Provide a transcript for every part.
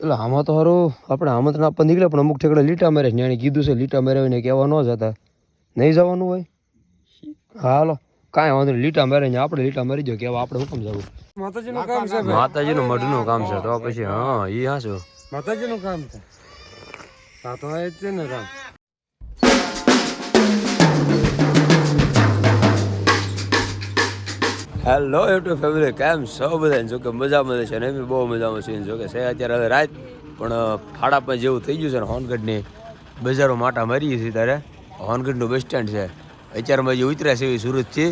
એટલે આમાં તો સારું આપણે આમંત્રણ આપવા નીકળે પણ અમુક ઠેકડે લીટા મારે છે. એને કીધું છે લીટા મારે ને કહેવા ન જતા. નહીં જવાનું હોય? હા હાલો. કાંઈ વાંધો નહીં લીટા મારે ને આપણે લીટા મારી જો કેવા આપણે હુકમ જવું માતાજીનું કામ છે માતાજીનું મઢનું કામ છે તો પછી હા એ હા શું માતાજીનું કામ છે. આ તો એ છે ને રામ. હેલો યુટ્યુબ ફેમિલી કેમ છો બધા જો કે મજામાં છે ને એમ બહુ મજામાં છે. જો કે છે અત્યારે હવે રાત, પણ ફાડાપા જેવું થઈ ગયું છે ને, હોનગઢની બજારો માટા મારીએ છીએ ત્યારે. હોનગઢનું બસ સ્ટેન્ડ છે. અત્યારમાં જે ઉતર્યા છે એવી સુરતથી.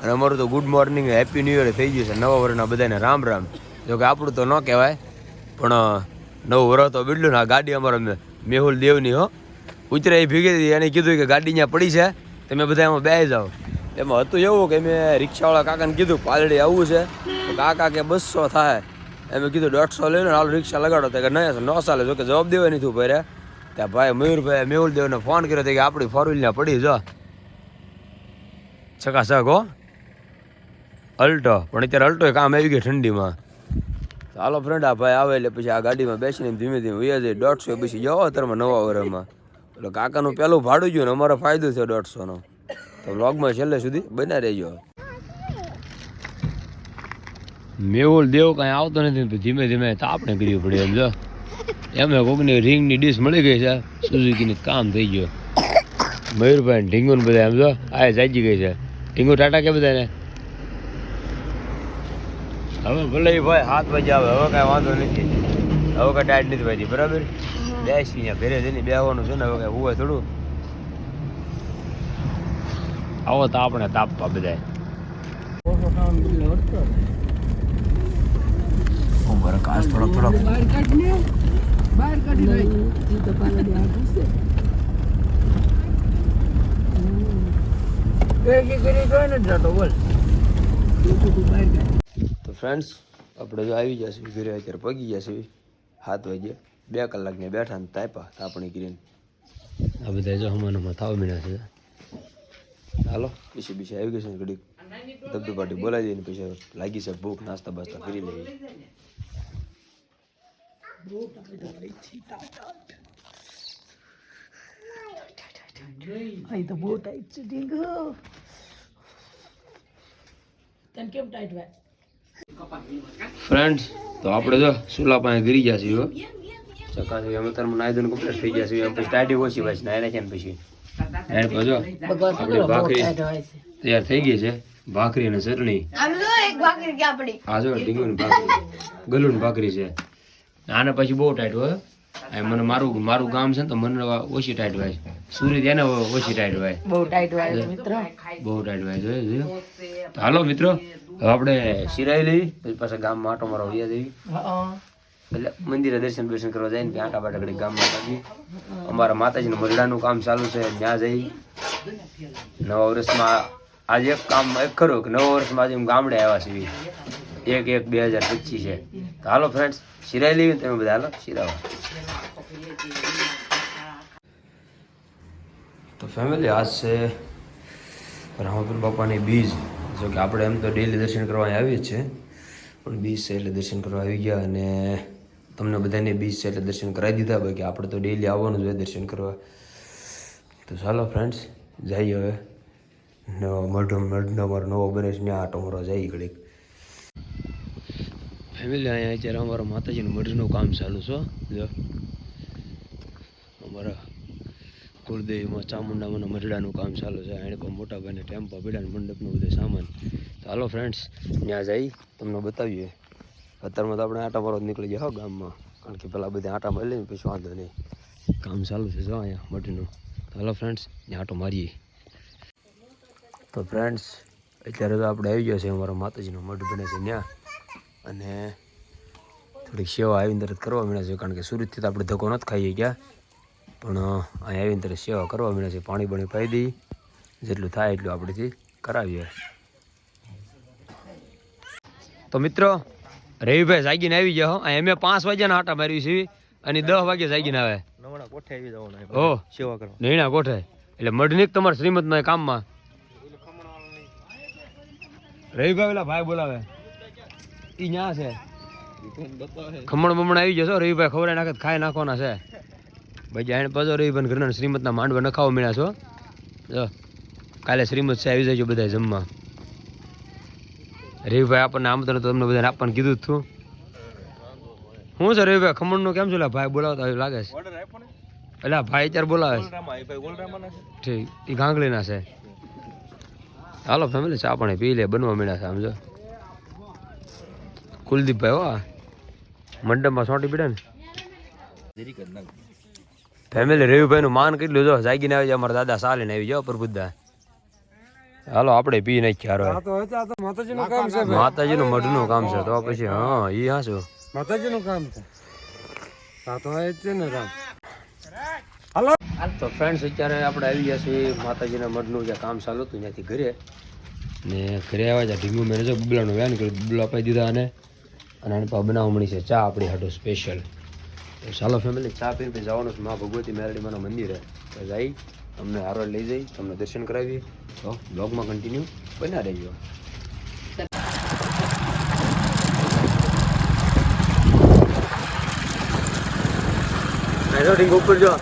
અને અમારું તો good morning happy new year થઈ ગયું છે. નવા વર્ષના બધાને રામ રામ. જો કે આપણું તો ન કહેવાય, પણ નવું વર્ષ તો બિડલું ને આ ગાડી અમારો મેહુલ દેવની, હો. ઉતરે એ ભીગી હતી એને કીધું કે ગાડી ત્યાં પડી છે. તમે બધા એમાં બેસી જાઓ. એમાં હતું એવું કે મેં રિક્ષાવાળા કાકાને કીધું પાલડી આવવું છે. કાકા કે બસો થાય. એમ કીધું દોઢસો લઈને હાલ રિક્ષા લગાડો. તો કે નહીં ન ચાલે. જો કે જવાબ દેવા નથી ભર્યા ત્યાં ભાઈ મયુરભાઈ મેહુલદેવને ફોન કર્યો કે આપણી ફોર વ્હીલના પડી, જો. છકાછક, હો. અલ્ટો. પણ અત્યારે અલ્ટો કામ આવી ગઈ ઠંડીમાં. ચાલો ફ્રેન્ડ આ ભાઈ આવે એટલે પછી આ ગાડીમાં બેસીને ધીમે ધીમે વૈયા જાય. દોઢસો પછી જાઓ અત્યારમાં નવા વરમાં એટલે કાકાનું પહેલું ભાડું ગયું ને અમારો ફાયદો થયો દોઢસોનો. તો વ્લોગમાં છેલ્લે સુધી બના રહેજો. મેહુલ દેવ કાંઈ આવતો નથી તો ધીમે ધીમે તાપણે કરવી પડે એમ જો. એમને કોકની રિંગની ડીશ મળી ગઈ છે. સુઝુકીની કામ થઈ ગયો. મયુરભાઈ ને ઢીંગુ ને બધા એમ જો. આ જાજી ગઈ છે. ઢીંગુ ટાટા કે બધાને? હવે ભલે ભાઈ હાથ વાગે આવે હવે કાંઈ વાંધો નથી. હવે કાંઈ ટાઈટ નથી ભાઈ બરાબર? બેસી અહીંયા ઘરે જઈને બેહવાનું છે ને હવે કાંઈ હોય થોડું. આવો તો આપણે તાપવા બધાય. ઊભો રહે, કાચ થોડોક થોડોક. તો ફ્રેન્ડ્સ આપણે જો આવી જશે ઘરે અત્યારે પગી જશે સાત વાગે. બે કલાકને બેઠા ને તાપા તાપણી કરીને. આ બધા જો હમણાં થાવ મીના છે. હાલો પછી બીજી આવી ગઈ છે ને ઘડીક ધબધબાટી બોલાવી દઈને પછી લાગી છે ભૂખ નાસ્તા બાસ્તા કરી લઈએ અહીં તો બહુ ટાઈટ છે ઢીંગો તને કેમ ટાઈટ ભાઈ ફ્રેન્ડ્સ તો આપણે જો સુલા પાસે ગરી ગયા છીએ હો. ચકાસી અમે તાર નાઈ ધોઈને કમ્પ્લીટ થઈ ગયા છીએ એમ પછી ટાઈટી ઓછી બસ નાઈ છે ને પછી. આપણી ભાખરી તૈયાર થઈ ગઈ છે. ભાખરી અને ચટણી. આમ જો ભાખરી આ જો ઢીંગુની ભાખરી. ગલુની ભાખરી છે. આને પછી બહુ ટાઈટ હોય. મને મારું મારું ગામ છે ને તો મને ઓછી ટાઈટ હોય. સુરત એને ઓછી ટાઈટ હોય. બહુ ટાઈટ વાય મિત્રો. બહુ ટાઈટ હોય જોયું જોયું હાલો મિત્રો. હવે આપણે સિરાઈ લઈ પછી પાછા ગામમાં માટો મારો વૈયા દેવી એટલે મંદિરે દર્શન દર્શન કરવા જાય ને ત્યાં આટા બાટા ઘડી ગામમાં લાગી. અમારા માતાજીનું મરડાનું કામ ચાલુ છે, ત્યાં જઈ. નવા વર્ષમાં આજે એક કામ એક ખરું કે નવા વર્ષમાં આજે હું ગામડે આવ્યા છીએ. એક એક બે હજાર પચીસ છે. તો હાલો ફ્રેન્ડ્સ સિરાઈ લેવી તમે બધા હાલો સિરાવા તો ફેમિલી આજ છે રામાપુર બાપાની બીજ. જો કે આપણે એમ તો ડેલી દર્શન કરવા આવીએ જ છે પણ બીજ છે એટલે દર્શન કરવા આવી ગયા અને તમને બધાને બીચ છે એટલે દર્શન કરાવી દીધા. બાકી આપણે તો ડેલી આવવાનું જ હોય દર્શન કરવા. તો ચાલો ફ્રેન્ડ્સ જઈએ હવે. મઢ મઢ અમારો નવો બને છે ત્યાં આટો મારો જઈએ ઘડીક. ફેમિલી અહીંયા અત્યારે અમારા માતાજીનું મઢનું કામ ચાલુ છે જો. અમારા કુળદેવીમાં ચામુંડામાં મઢડાનું કામ ચાલુ છે. એને પણ મોટા ભાઈને ટેમ્પો પીડા મંડપનું બધું સામાન. હાલો ફ્રેન્ડ્સ ત્યાં જઈ તમને બતાવીએ. અત્યારમાં તો આપણે આટા મારો નીકળી ગયા હો ગામમાં. કારણ કે પેલા બધા આટા મારી લઈને પછી વાંધો નહીં. કામ ચાલુ છે જો અહીંયા મટીનું હાલો ફ્રેન્ડ્સ ત્યાં આટો મારીએ. તો ફ્રેન્ડ્સ અત્યારે તો આપણે આવી ગયા છે અમારા માતાજીનો મઢ બને છે ત્યાં. અને થોડીક સેવા આવીને તરત કરવા મળ્યા છે, કારણ કે સુરતથી તો આપણે ધક્કો નથી ખાઈએ ગયા પણ અહીંયા આવીને ત્યારે સેવા કરવા મળ્યા છે, પાણી બાણી પાઈ દઈ. જેટલું થાય એટલું આપણેથી કરાવીએ. તો મિત્રો રવિભાઈ જાગીને આવી ગયા હો. અમે પાંચ વાગ્યાના આટા મારી છે. અને દસ વાગે જાગીને આવે. નવણા કોઠે આવી જવાનું હો સેવા કરવા. નૈણા કોઠે. એટલે મઢનીક તમારા શ્રીમદના કામમાં? રવિભાઈ પેલા ભાઈ બોલાવે. ઈ ન્યા છે. ખમણ બમણ આવી જશો રવિભાઈ ખવડાવી નાખે ખાઈ નાખવાના છે. ભાઈ જાણે પાછો રવિભાઈ ઘરના શ્રીમતના માંડવા નખાવો મળ્યા છો જો કાલે શ્રીમત છે આવી જજો બધા જમવા. રવિભાઈ આપણને આમંત્રણ તો તમને બધાને આપવાનું કીધું હતું હું છે રવિભાઈ ખમણનું કેમ છે? ભાઈ બોલાવતા એવું લાગે છે. એટલે ભાઈ અત્યારે બોલાવે છે. ઠીક એ ગાંગલીના છે. હાલો ફેમિલી ચા પાણી પી લે બનવા મળ્યા છે સમજો કુલદીપભાઈ હો મંડપમાં સોંટી પીડે ને. ફેમિલી રવિભાઈનું માન કેટલું જો જાગીને આવી જાય અમારા દાદા સાલીને આવી જાઓ પ્રભુદા. હાલો આપણે પી નાખીએ હારો. માતાજી નું તો માતાજીનું કામ છે ભાઈ. માતાજીનું મઢનું કામ છે તો પછી હા ઈ હા શું? માતાજીનું કામ છે. ને કામ. હાલો. તો ફ્રેન્ડ્સ અત્યારે આપણે આવી ગયા છીએ માતાજીના મઢનું જે કામ ચાલુ હતું ત્યાંથી ઘરે. ને ઘરે આવ્યા ત્યાં ઢીંગુ મેં જો બબલાનું વ્યાન કર્યું બબલો અપાઈ દીધા અને અને આની પાસે બનાવવા મળી છે ચા આપણી હાટો સ્પેશિયલ ચાલો ફેમિલી ચા પીને જવાનું છે મા ભગવતી મેરડીમાના મંદિરે. તો જઈ તમને હારો લઈ જઈ તમને દર્શન કરાવીએ. તો બ્લોગમાં કન્ટિન્યુ બના રહેજો. ઢીંગુ ઉપર જો.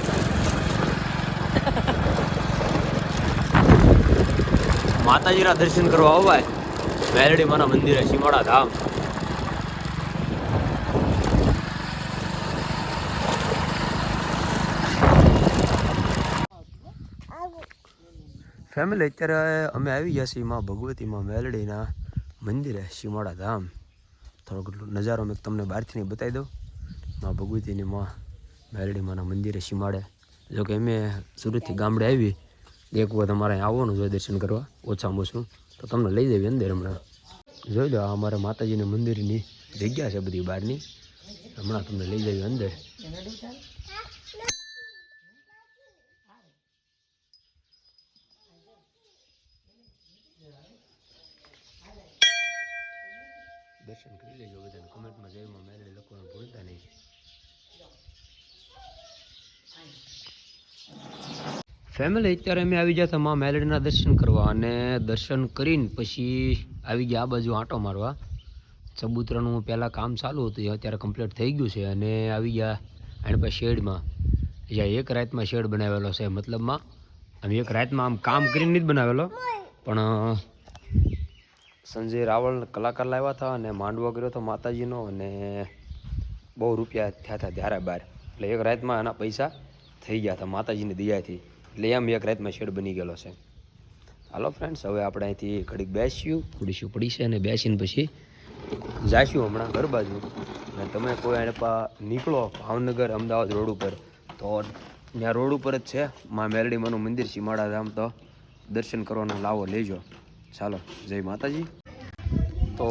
માતાજીના દર્શન કરવા આવાય મેલડી માના મંદિરે સીમાડા ધામ. ફેમિલી અત્યારે અમે આવી ગયા છીએ માં ભગવતીમાં મેલડીના મંદિરે શિમાળા ધામ. થોડોક નજારો મેં તમને બહારથી નહીં બતાવી દઉં. માં ભગવતીની માં મેલડી માના મંદિરે સીમાડે જો કે અમે સુરતથી ગામડે આવી, એક વખત અમારે અહીંયા આવવાનું જોઈએ દર્શન કરવા. ઓછામાં ઓછું. તો તમને લઈ જઈએ અંદર હમણાં. જોઈ લો અમારા માતાજીના મંદિરની જગ્યા છે બધી બહારની. હમણાં તમને લઈ જઈએ અંદર. દર્શન કરી લેજો બધાને કોમેન્ટમાં જયમાં મેલડી લખવાનું ભૂલતા નહીં ફેમિલી અત્યારે અમે આવી ગયા હતા મા મેલડીના દર્શન કરવા અને દર્શન કરીને પછી આવી ગયા આ બાજુ આંટો મારવા. ચબૂતરાનું પહેલાં કામ ચાલુ હતું અત્યારે કમ્પ્લીટ થઈ ગયું છે અને આવી ગયા એની પાસે શેડમાં. જ્યાં એક રાતમાં શેડ બનાવેલો છે, મતલબમાં આમ એક રાતમાં આમ કામ કરીને જ બનાવેલો. પણ સંજય રાવળ કલાકાર લાવ્યા હતા અને માંડવો કર્યો હતો માતાજીનો અને બહુ રૂપિયા થયા હતા ત્યારે બાર. એટલે એક રાતમાં એના પૈસા થઈ ગયા હતા માતાજીની દયાથી. એટલે એમ એક રાતમાં શેડ બની ગયેલો છે. હાલો ફ્રેન્ડ્સ હવે આપણે અહીંથી ઘડીક બેસ્યું ખુડીશું પડી છે અને બેસીને પછી જાશું હમણાં ઘર બાજુ. અને તમે કોઈ એને પા નીકળો ભાવનગર અમદાવાદ રોડ ઉપર. તો ત્યાં રોડ ઉપર જ છે. મા મેરડીમાનું મંદિર, સીમાડા ધામ, તો દર્શન કરવાનો લાવો લેજો. ચાલો જય માતાજી. તો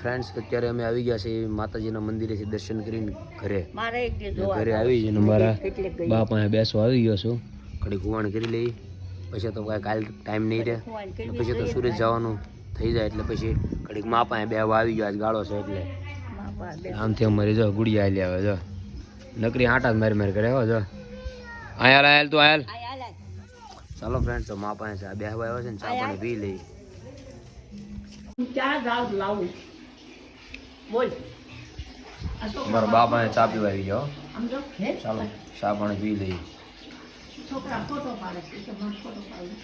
ફ્રેન્ડ્સ અત્યારે અમે આવી ગયા છીએ માતાજીના મંદિરેથી દર્શન કરીને ઘરે. ઘરે આવી જઈને મારા બા પાસે બેસો આવી ગયો છું. ઘડી કુવાણ કરી લઈ. પછી તો કાંઈ કાલ ટાઈમ નહીં રહે. પછી તો સુરત જવાનું થઈ જાય એટલે પછી ઘડીક મા પાસે બે આવી ગયો. આજ ગાળો છે એટલે. આમથી અમારી જો ગુડિયા આલી આવે જો. નકરી આટા જ મારી મારી કરે હો જો. આયાલ આયાલ તું આયાલ ચાલો ફ્રેન્ડ તો મા પાસે બે આવ્યો છે ને ચા પાણી પી લઈ. ક્યાં જાવ લાવું? બોલ. મારા બા ચા પીવા આવી ગયો આમ જો હે? ચાલો ચા પાણી પી લઈ છોકરા ફોટો પાડે છે કે મને ફોટો પાડે.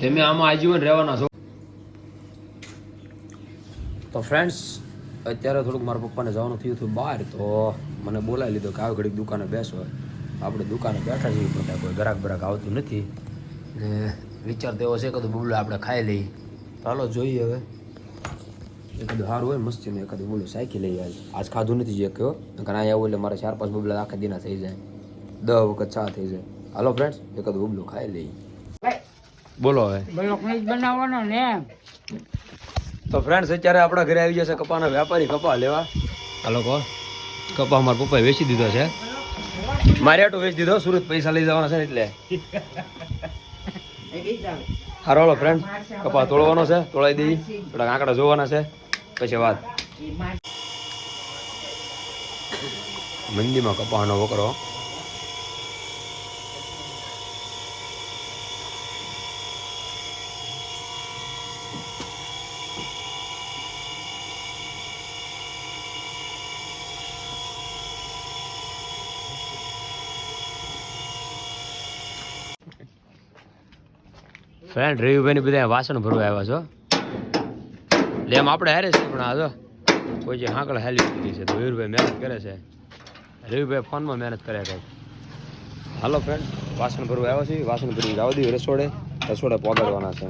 તમે આમાં આજીવન રહેવાના છો. તો ફ્રેન્ડ્સ અત્યારે થોડુંક મારા પપ્પાને જવાનું થયું હતું બહાર તો મને બોલાવી લીધો કે આવી ઘડીક દુકાને બેસો. આપણે દુકાને બેઠા જઈએ પણ કોઈ ગ્રાહક બરાક આવતું નથી. ને વિચાર તો એવો છે કે બબલું આપણે ખાઈ લઈએ. ચાલો જોઈએ હવે. એકાદું સારું હોય ને મસ્તીનું એકાદું બોલું સાયકી લઈએ આજ આજ ખાધું નથી જે કયો. કારણ અહીંયા આવું એટલે મારે ચાર પાંચ બબલા આખા દીના થઈ જાય. દસ વખત ચા થઈ જાય. હાલો ફ્રેન્ડ્સ એકાદું બબલું ખાઈ લઈએ. બોલો હવે. બનાવવાનો ને તો ફ્રેન્ડ્સ અત્યારે આપણા ઘરે આવી જશે કપાના વેપારી કપા લેવા. આ લોકો કપા મારા પપ્પાએ વેચી દીધો છે. મારે આટો વેચી દીધો સુરત પૈસા લઈ જવાના છે એટલે. હારો ફ્રેન્ડ કપા તોડવાનો છે, તોડાઈ દઈ. થોડા આંકડા જોવાના છે. પછી વાત. મંદીમાં કપાનો વકરો. ફ્રેન્ડ રવિભાઈ બધા વાસણ ભરવા આવ્યા છો. એટલે એમ આપણે હારે છે પણ આ જો, કોઈ જે હાંકળ હાલી દીધી છે, તો મહેનત કરે છે. રવિભાઈ ફોનમાં મહેનત કરે છે. હાલો ફ્રેન્ડ વાસણ ભરવા આવ્યા છીએ. વાસણ ભરી જવા દઈએ રસોડે. રસોડે પોગાડવાના છે.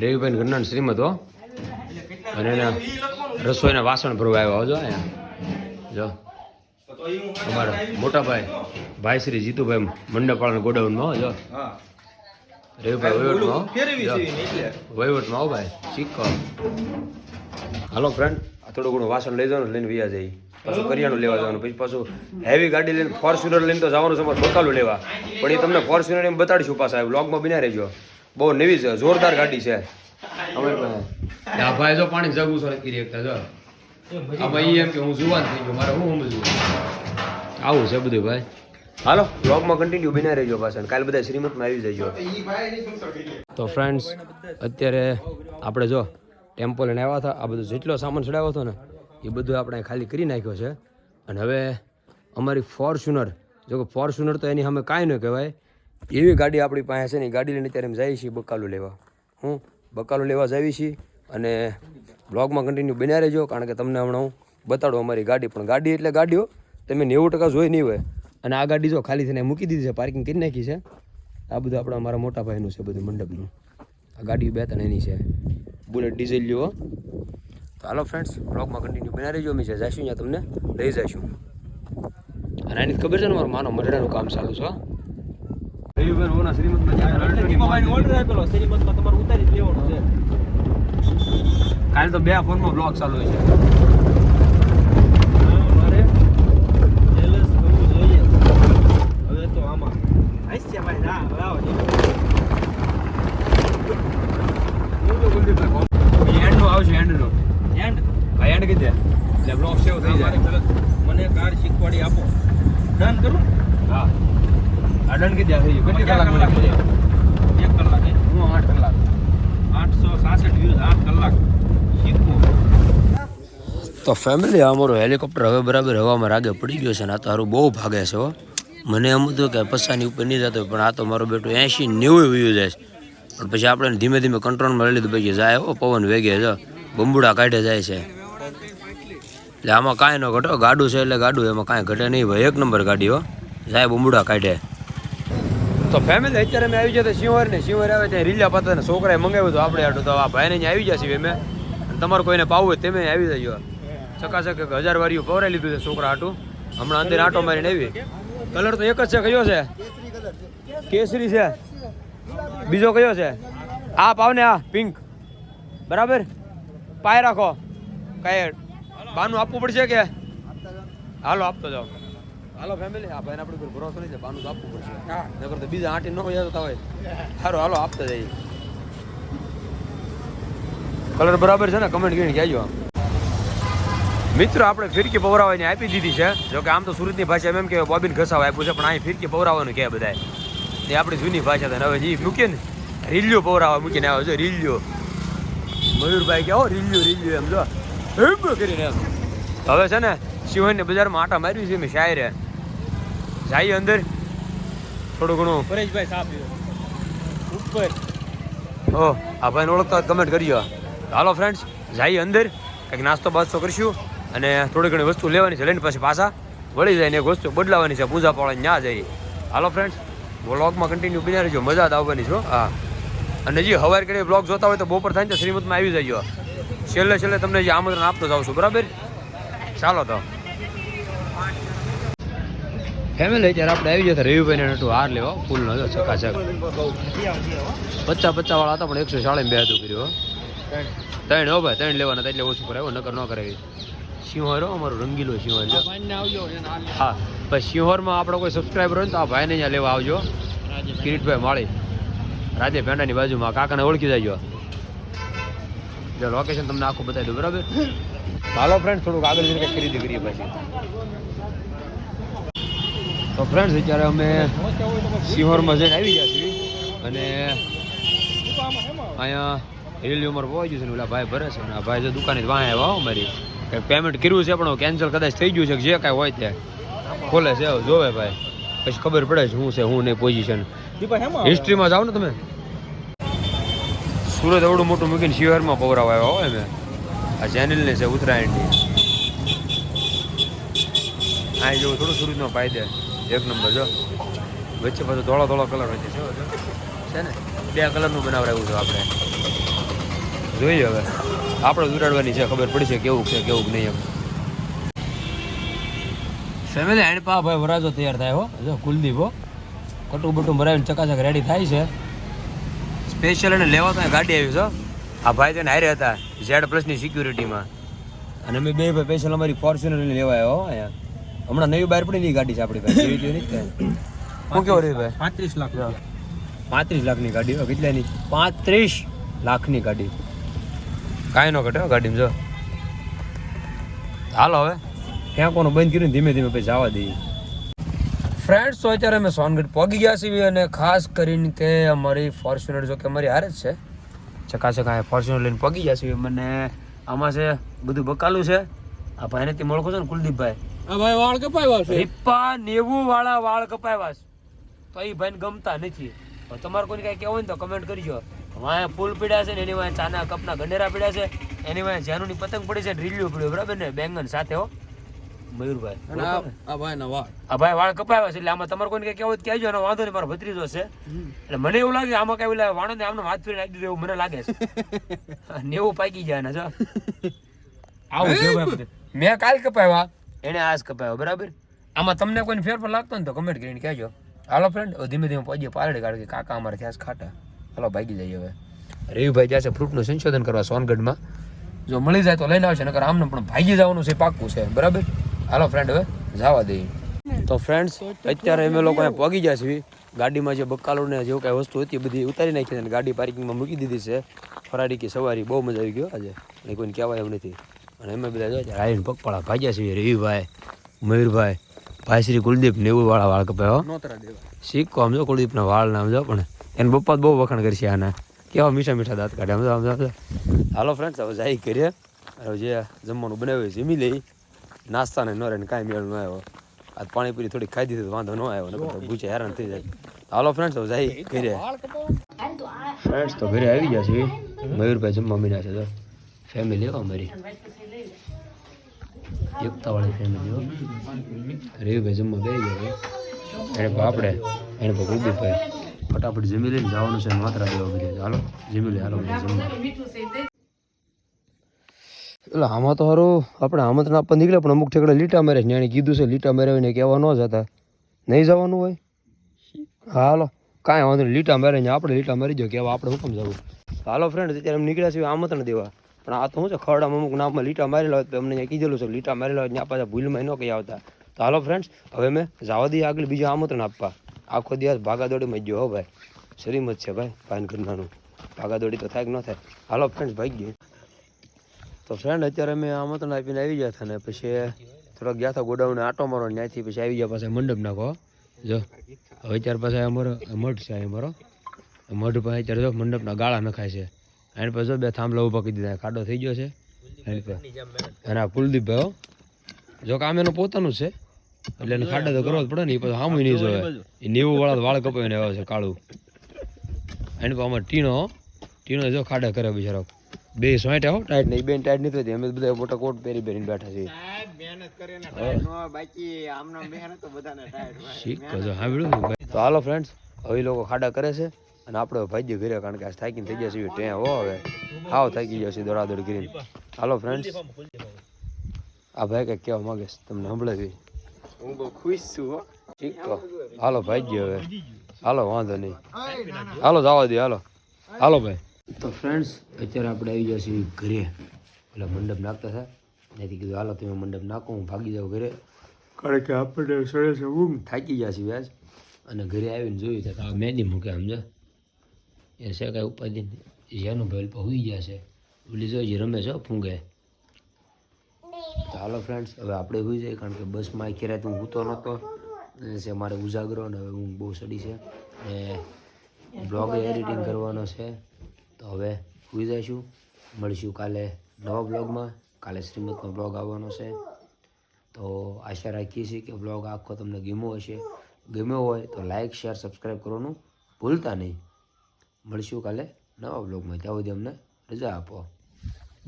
રવિભાઈ ઘરના શ્રીમદ હો. અને એના રસોઈના વાસણ ભરવા આવ્યા જો અહીંયા. જો. અમારા મોટા ભાઈ શ્રી જીતુભાઈ મંડપાળા ગોડાઉનમાં જો. રવિભાઈ વહીવટમાં હો. વહીવટમાં આવો ભાઈ શીખો. હાલો ફ્રેન્ડ થોડું ઘણું વાસણ લઈ જવાનું લઈને વ્યા જઈ પાછું કરિયાણું લેવા જવાનું પછી પાછું હેવી ગાડી લઈને ફોર્ચ્યુનર લઈને તો જવાનું છે બકાલું લેવા. પણ એ તમને ફોર્ચ્યુનર એમ બતાડીશું પાછા વ્લોગમાં બિના રહેજો. બહુ નવી છે જોરદાર ગાડી છે. અમારી પાસે ભાઈ જો પાણી જગું છો કરી એકતા જો. આમાં ઈ એમ કે હું જુવાન થઈ ગયો મારે હું સમજવું? આવું છે બધું ભાઈ. હાલો બ્લોગમાં કન્ટિન્યુ બિના રહેજો પાછળ કાલે બધા શ્રીમતમાં આવી જજો. તો ફ્રેન્ડ્સ અત્યારે આપણે જો ટેમ્પો લઈને આવ્યા હતા, આ બધો જેટલો સામાન ચડાવ્યો હતો ને, એ બધું આપણે ખાલી કરી નાખ્યો છે. અને હવે અમારી ફોર્ચ્યુનર જો કે ફોર્ચ્યુનર તો એની સામે કાંઈ ન કહેવાય, એવી ગાડી આપણી પાસે છે ને ગાડી લઈને ત્યારે એમ જઈએ છીએ બકાલું લેવા. હું બકાલું લેવા જઈએ છીએ અને બ્લોગમાં કન્ટિન્યુ બન્યા રહેજો, કારણ કે તમને હમણાં હું બતાડું અમારી ગાડી. પણ ગાડી એટલે ગાડીઓ, તમે નેવું ટકા જોઈ નહીં હોય. અને આ ગાડી જો ખાલી થઈને મૂકી દીધી છે પાર્કિંગ કરી નાખી છે. આ બધું આપણા મારા મોટા ભાઈનું છે બધું મંડપનું. આ ગાડી બે ત્રણ એની છે. બુલેટ ડીઝલ લ્યો તો હાલો ફ્રેન્ડ્સ બ્લોગમાં કન્ટિન્યુ બના રહેજો અમે છે જઈશું ત્યાં તમને લઈ જઈશું. અને એની ખબર છે ને મારું માનો મરડાનું કામ ચાલુ છે હો. કાલે તો બે ફોનમાં બ્લોગ ચાલુ છે. એન્ડનું આવશે એન્ડનું હા એન્ડ કીધે એટલે બ્લોક સેવ થઈ જાય. મને કાર શીખવાડી આપો. ડન કરું? હા. આ ડન કીધે થઈ ગયું. કેટલી કલાક આપો એક કલાક હું? આઠ કલાક. આઠસો સાસઠ વ્યૂઝ આઠ કલાક. શીખવું તો ફેમિલી અમારું હેલિકોપ્ટર હવે બરાબર હવામાં રાગે પડી ગયો છે ને આ તો સારું બહુ ભાગે છે હો. મને એમ હતું કે પચાસની ઉપર નહીં જતો પણ આ તો મારો બેટો એંશી નેવું વ્યૂ જાય છે પણ પછી આપણે ધીમે ધીમે કંટ્રોલમાં લઈ લીધું. પછી જાય ઓ પવન વેગે છે બંબુડા કાઢે જાય છે. એટલે આમાં કાંઈ ન ઘટો. ગાડું છે એટલે ગાડું એમાં કાંઈ ઘટે નહીં. ભાઈ એક નંબર ગાડી હો. જાય બંબુડા કાઢે. તો ફેમિલી અત્યારે મેં આવી જતા સિંહર ને સિંહર આવે ત્યાં રીલા પાતા ને છોકરાએ મંગાવ્યું તો આપણે આટલું. તો આ ભાઈને અહીંયા આવી જશે મેં અને તમારે કોઈને પાવું હોય તમે આવી જજો. ચકાચક હજાર વારીઓ પવરાઈ લીધું છે છોકરા આટું. હમણાં અંદર આટો મારીને આવી. કલર તો એક જ છે. કયો છે. કેસરી છે. બીજો કયો છે? આ પાવ ને આ પિંક બરાબર? પાય રાખો. કઈ બાનું આપવું પડશે કે? હાલો આપતો જાઓ. હાલો ફેમિલી હા ભાઈને આપણે ભરોસો નહીં છે બાનું તો આપવું પડશે. હા. નકર તો બીજા આંટી ન જતા હોય. સારું હાલો આપતા જઈએ કલર બરાબર છે ને? કમેન્ટ કરીને કહેજો. મિત્રો આપણે ફિરકી પવરાવાની આપી દીધી છે. જોકે આમ તો સુરતની ભાષા એમ કે બોબીન ઘસાવા આપ્યું છે પણ અહીં ફિરકી પવરાવાનું કહે બધાય. એ આપણી જૂની ભાષા ને હવે જે મૂકીએ ને. રીલ્યો પવરાવા મૂકીને આવે છે રીલ્યો. મયુરભાઈ કે હો રીલ્યો રીલ્યો એમ જો. એમ કરીને એમ. હવે છે ને સિંહોની બજારમાં આટા માર્યું છે મેં શાયરે. જઈએ અંદર. થોડું ઘણું. પરેશભાઈ સાહેબ ઉપર. ઓ આ ભાઈને ઓળખતા કમેન્ટ કરજો. હાલો ફ્રેન્ડ્સ જઈએ અંદર. કંઈક નાસ્તો બાસ્તો કરીશું. અને થોડી ઘણી વસ્તુ લેવાની છે લઈને પછી પાછા વળી જાય ને એક વસ્તુ બદલાવાની છે પૂજા પાડવાની ત્યાં જઈએ હાલો ફ્રેન્ડ્સ વ્લોગમાં કન્ટિન્યુ બિના રહેજો મજા જ આવવાની છો હા. અને જે હવાર કરીએ બ્લોગ જોતા હોય તો બપોર થાય ને શ્રીમદમાં શ્રીમતમાં આવી જજો. છેલ્લે છેલ્લે તમને જે આમંત્રણ આપતો જાઉં છું બરાબર? ચાલો તો. ફેમિલી અત્યારે આપણે આવી જતા રવિભાઈને નટુ હાર લેવા ફૂલનો જો ચકાચક. પચાસ પચાસ વાળા હતા પણ એકસો ચાળીસ બે હતું કર્યું હો. ત્રણ. હો ભાઈ ત્રણ લેવાના એટલે ઓછું કરાવ્યું નકર ન કરાવી. સિંહોર અમારો રંગીલો સિંહોર છે. હા પછી સિંહોરમાં આપણો કોઈ સબસ્ક્રાઈબર હોય ને તો આ ભાઈને અહીંયા લેવા આવજો. કિરીટભાઈ માળી. રાજે પેંડાની બાજુમાં કાકાને ઓળખી જાય જો લોકેશન તમને આખું બતાવી દઉં બરાબર? હાલો ફ્રેન્ડ થોડુંક આગળ જઈને ખરીદી કરીએ પછી. તો ફ્રેન્ડ્સ અત્યારે અમે સિંહોરમાં જઈને આવી ગયા છીએ અને અહીંયા રેલી ઉમર પહોંચ્યું છે ને ઓલા ભાઈ ભરે છે. અને આ ભાઈ જો દુકાને વાંહે આવ્યા મારી પેમેન્ટ કર્યું છે પણ કેન્સલ કદાચ થઈ ગયું છે કે જે કાંઈ હોય તે. ખોલે છે જોવે ભાઈ. પછી ખબર પડે છે શું છે શું નહીં પોઝિશન હિસ્ટ્રીમાં જાઓ ને તમે. સુરત એવડું મોટું મૂકીને શિવારમાં પવરાવ આવ્યો હોય મેં આ ચેનલને છે ઉત્તરાયણની. આ જેવું થોડું સુરતનો ફાયદે એક નંબર જો. વચ્ચે પાછો ધોળો ધોળો કલર હોય. છે ને? બે કલરનું બનાવડાવ્યું છે આપણે. જોઈએ હવે. આપણે ઉડાડવાની છે ખબર પડશે કેવું છે કેવું નહીં એમ. ફેમિલી હેન્ડ પા ભાઈ વરાજો તૈયાર થાય હો. જો કુલદીપ હો. કટું બટું ભરાવીને ચકાચક રેડી થાય છે. સ્પેશિયલ એને લેવા તો ગાડી આવી છો આ ભાઈ તેને હારે હતા ઝેડ પ્લસની સિક્યુરિટીમાં અને અમે બે ભાઈ સ્પેશિયલ અમારી ફોર્ચ્યુનર લેવા આવ્યા હો અહીંયા. હમણાં નવી બહાર પડી ગાડી છે આપણી પાસે. જેવી નહીં શું કેવું રે ભાઈ? પાંત્રીસ લાખ પાંત્રીસ લાખની ગાડી કેટલાની? પાંત્રીસ લાખની ગાડી. કાંઈ ન ઘટે હો ગાડીમાં જો. હાલો હવે. ક્યાં કોનો બંધ કર્યું ને ધીમે ધીમે પછી જવા દઈએ. ફ્રેન્ડ્સ તો અત્યારે અમે સોનગઢ પહોંચી ગયા છીએ અને ખાસ કરીને કે અમારી ફોર્ચ્યુનર જો કે અમારી હારે જ છે. ચકાચક આ ફોર્ચ્યુનર લઈને પહોંચી ગયા છીએ. મને આમાં છે બધું બકાલું છે. આ ભાઈને તે મળખો છો ને કુલદીપભાઈ? હા ભાઈ વાળ કપાવ્યા છે. રીપા નેવું વાળા વાળ કપાવ્યા છે. તો એ ભાઈને ગમતા નથી. તમારે કોઈને કાંઈ કહેવું હોય ને તો કમેન્ટ કરજો. વાંહે ફૂલ પીડ્યા છે ને એની વાંહે ચાના કપના ગંડેરા પીડ્યા છે. એની વાંહે જાનુની પતંગ પડી છે રીલ્યું પીડ્યું બરાબર ને? બેંગન સાથે હો. મયુરભાઈ આ ભાઈ વાળ. આ ભાઈ વાળ કપાવ્યા છે એટલે આમાં તમારે કોઈને કઈ કહેવું હોય કહેજો વાંધો નહીં મારો ભત્રીજો છે. એટલે મને એવું લાગે આમાં કઈ ઓલા વાણો ને આમને હાથ ફેરી નાખી દીધું એવું મને લાગે છે. નેવું પાકી જાય ને જો. આવું છે મેં કાલ કપાવ્યા એને આજ કપાયો બરાબર? આમાં તમને કોઈને ફેરફાર લાગતો ને તો કમેન્ટ કરીને કહેજો. હાલો ફ્રેન્ડ ધીમે ધીમે પહોંચીએ પાલડી કાઢ કે કાકા અમારે ત્યાં ખાટા. હાલો ભાગી જઈએ હવે. રવિભાઈ જાય છે ફ્રૂટનું સંશોધન કરવા સોનગઢમાં. જો મળી જાય તો લઈને આવશે નકર આમને પણ ભાગી જવાનું છે પાક્કું છે. બરાબર? હાલો ફ્રેન્ડ હવે જવા દઈએ તો ફ્રેન્ડ્સ અત્યારે અમે લોકો અહીંયા પહોંચી ગયા છીએ. ગાડીમાં જે બકાલો ને જેવું કાંઈ વસ્તુ હતી બધી ઉતારી નાખી અને ગાડી પાર્કિંગમાં મૂકી દીધી છે. ફરારી કે સવારી બહુ મજા આવી ગયો આજે. અને કોઈને કહેવાય એમ નથી. અને અમે બધા જોવા રાયણ પગપાળા ભાગ્યા છીએ. રવિભાઈ મયુરભાઈ ભાઈ શ્રી કુલદીપ નેવું વાળા વાળ કપાયો હો. શીખો આમ જો કુલદીપના વાળ નામ જો પણ એને બપ્પા તો બહુ વખાણ કરશે આના. કેવા મીઠા મીઠા દાંત કાઢે. આમ જો આમ જો, આમ જો હાલો ફ્રેન્ડ્સ હવે જાય કરીએ હવે જે જમવાનું બનાવ્યું છે જમી લઈ. નાસ્તા ને નરે કાંઈ મેળ ન આવ્યો આ પાણીપુરી થોડી ખાઈ દીધી તો વાંધો ન આવ્યો નકર ભૂચે હેરાન થઈ જાય. હાલો ફ્રેન્ડ્સ હવે જાય કરીએ ફ્રેન્ડ્સ તો ઘરે આવી ગયા છે મયુરભાઈ જમવા મીના છે તો ફેમિલી હો અમારી. એકતા વાળી ફેમિલી હો. રેવભાઈ જમવા બે ગયા એને પણ આપણે એને પણ કુલદીપભાઈ ફટાફટ જમી લઈને જવાનું છે માત્રા દેવા બધા હાલો, જમી લે, હાલો એટલે આમાં તો સારું આપણે આમંત્રણ આપવા નીકળે પણ અમુક ઠેકડે લીટા મારે છે. એને કીધું છે, લીટા મારે ને કહેવા ન જતા. નહીં જવાનું હોય? હાલો, કાંઈ વાંધો નહીં, લીટા મારે આપણે લીટા મારી જો કહેવા આપણે હુકમ જવું? હાલો ફ્રેન્ડ અત્યારે એમ નીકળ્યા છીએ આમંત્રણ દેવા. પણ આ તો શું છે, ખરડામાં અમુક નામમાં લીટા મારેલા હોય અમને અહીંયા કીધેલું છે, લીટા મારેલા હોય ત્યાં પાછા ભૂલમાં ન કહી આવતા. તો હાલો ફ્રેન્ડ્સ હવે મેં જવા દઈએ આગળ બીજું આમંત્રણ આપવા. આખો દિવસ ભાગાદોડીમાં ગયો હો ભાઈ. શરીમ જ છે ભાઈ કરનાનું ભાગાદોડી તો થાય કે ન થાય. હાલો ફ્રેન્ડ્સ ભાઈ ગયું. તો ફ્રેન્ડ અત્યારે મેં આમંત્રણ આપીને આવી ગયા હતા ને, પછી થોડાક ગયા હતા ગોડાઉને, આટો મારો ત્યાંથી પછી આવી ગયા પાછા મંડપ નાખો જો, હવે ત્યારે પાછા અમારો મઠ છે અમારો. મઢ પાસે અત્યારે જો મંડપના ગાળા નખાય છે. એની પાસે બે થાંભલા ઊભા કરી દીધા, ખાડો થઈ ગયો છે. પાસે. અને આ કુલદીપભાઈ જો કામ એનું પોતાનું છે. એટલે એને ખાડા તો કરવો જ પડે ને એ પછી સામું નહીં જોવે. એ નેવું વાળા વાળ કપાવીને આવે છે કાળું. એને પાસે અમારે ટીણો ટીણો જો ખાડા કરે બિચારો બે સોંઠ હો ટાઈટ નહીં બેન ટાઈટ નથી થતી અમે બધા મોટા કોટ પહેરી પહેરીને બેઠા છીએ. છો ભાઈ? તો હાલો ફ્રેન્ડ્સ હવે લોકો ખાડા કરે છે અને આપણે ભાગ્ય ઘરે કારણ કે આ થાકીને થઈ ગયા ટેં ત્યાં હો હવે. હાવ થાકી જશે દોડાદોડ કરીને. હાલો ફ્રેન્ડ્સ આ ભાઈ કંઈક કહેવા માંગે તમને તમને સંભળાવી હું બહુ ખુશ છું હો. ઠીક તો હાલો ભાગ્ય હવે. હાલો વાંધો નહીં. હાલો જવા દે હાલો. હાલો ભાઈ. તો ફ્રેન્ડ્સ અત્યારે આપણે આવી ગયા છીએ ઘરે. એટલે મંડપ નાખતા હતા. ત્યાંથી કીધું હાલો તમે મંડપ નાખો હું ભાગી જાઉં ઘરે. કારણ કે આપણે છે ઊંઘ. થાકી ગયા છીએ વ્યાજ. અને ઘરે આવીને જોયું તો આ મહેંદી મૂકે સમજો એ છે કાંઈ ઉપાધિ જેનું ભાઈ પર હોઈ ગયા છે. ઓલી જોઈએ રમે છો ફૂંગે તો હાલો ફ્રેન્ડ્સ હવે આપણે હોઈ જાય કારણ કે બસમાં આખી રાત હું સૂતો નહોતો છે મારે ઉજાગરો ને હવે હું બહુ સડી છે. ને બ્લોગ એડિટિંગ કરવાનો છે. તો હવે સુઈ જઈશું. મળીશું કાલે નવા બ્લોગમાં કાલે શ્રીમદનો બ્લોગ આવવાનો છે. તો આશા રાખીએ છીએ કે બ્લોગ આખો તમને ગમ્યો હશે. ગમ્યો હોય તો લાઈક શેર સબસ્ક્રાઈબ કરવાનું ભૂલતા નહીં. મળીશું કાલે નવા બ્લોગમાં ત્યાં સુધી અમને રજા આપો.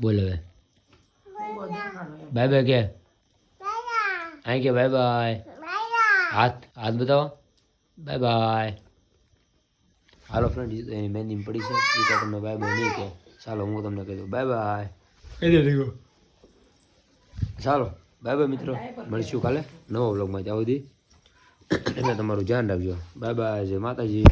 બોલ હવે. બાય બાય કે? અહીં કે બાય બાય હાથ હાથ બતાવો. બાય બાય હાલો ફ્રેન્ડ એની મહેંદી પડી છે. એ તો તમને બાય બાય નહીં કે ચાલો હું તમને કહી દઉં. બાય બાય કહી દે ચાલો બાય બાય મિત્રો. મળીશું કાલે નવો બ્લોગમાં ત્યાં સુધી તમે તમારું ધ્યાન રાખજો. બાય બાય જય માતાજી.